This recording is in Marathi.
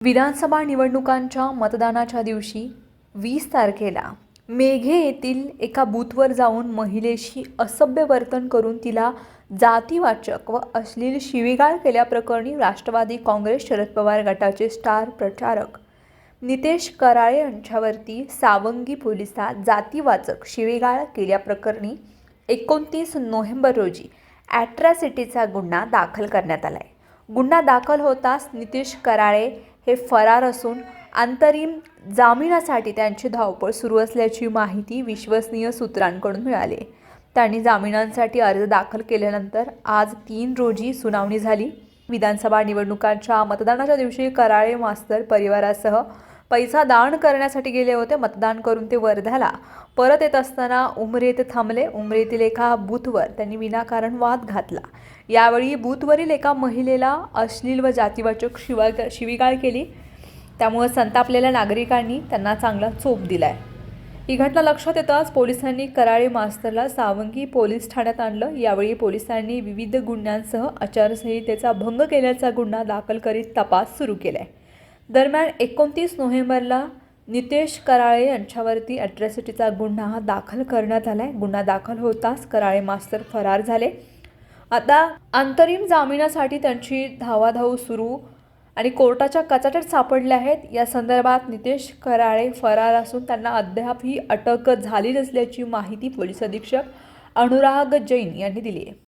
विधानसभा निवडणुकांच्या मतदानाच्या दिवशी वीस तारखेला मेघे येथील एका बूथवर जाऊन महिलेशी असभ्य वर्तन करून तिला जातीवाचक व अश्लील शिवीगाळ केल्याप्रकरणी राष्ट्रवादी काँग्रेस शरद पवार गटाचे स्टार प्रचारक नितेश कराळे यांच्यावरती सावंगी पोलिसात जातीवाचक शिवीगाळ केल्याप्रकरणी एकोणतीस नोव्हेंबर रोजी ॲट्रॅसिटीचा गुन्हा दाखल करण्यात आला आहे गुन्हा दाखल होताच नितीश कराळे हे फरार असून अंतरिम जामिनासाठी त्यांची धावपळ सुरू असल्याची माहिती विश्वसनीय सूत्रांकडून मिळाली. त्यांनी जामिनांसाठी अर्ज दाखल केल्यानंतर आज तीन रोजी सुनावणी झाली. विधानसभा निवडणुकांच्या मतदानाच्या दिवशी कराळे मास्तर परिवारासह पैसा दान करण्यासाठी गेले होते मतदान करून ते वर्ध्याला परत येत असताना उमरे येथे थांबले. उमरेतील एका बूथवर त्यांनी विनाकारण वाद घातला. यावेळी बूथवरील एका महिलेला अश्लील व जातीवाचक शिवा शिवीगाळ केली. त्यामुळे संतापलेल्या नागरिकांनी त्यांना चांगला चोप दिलाय. ही घटना लक्षात येताच पोलिसांनी कराळे मास्तरला सावंगी पोलीस ठाण्यात आणलं. यावेळी पोलिसांनी विविध गुन्ह्यांसह आचारसंहितेचा भंग केल्याचा गुन्हा दाखल करीत तपास सुरू केलाय. दरम्यान एकोणतीस नोव्हेंबरला नितेश कराळे यांच्यावरती ॲट्रॅसिटीचा गुन्हा दाखल करण्यात आला आहे गुन्हा दाखल होताच कराळे मास्तर फरार झाले. आता अंतरिम जामिनासाठी त्यांची धावाधाव सुरू आणि कोर्टाच्या कचाट्यात सापडल्या आहेत. या संदर्भात नितेश कराळे फरार असून त्यांना अद्याप ही अटक झाली नसल्याची माहिती पोलीस अधीक्षक अनुराग जैन यांनी दिली आहे.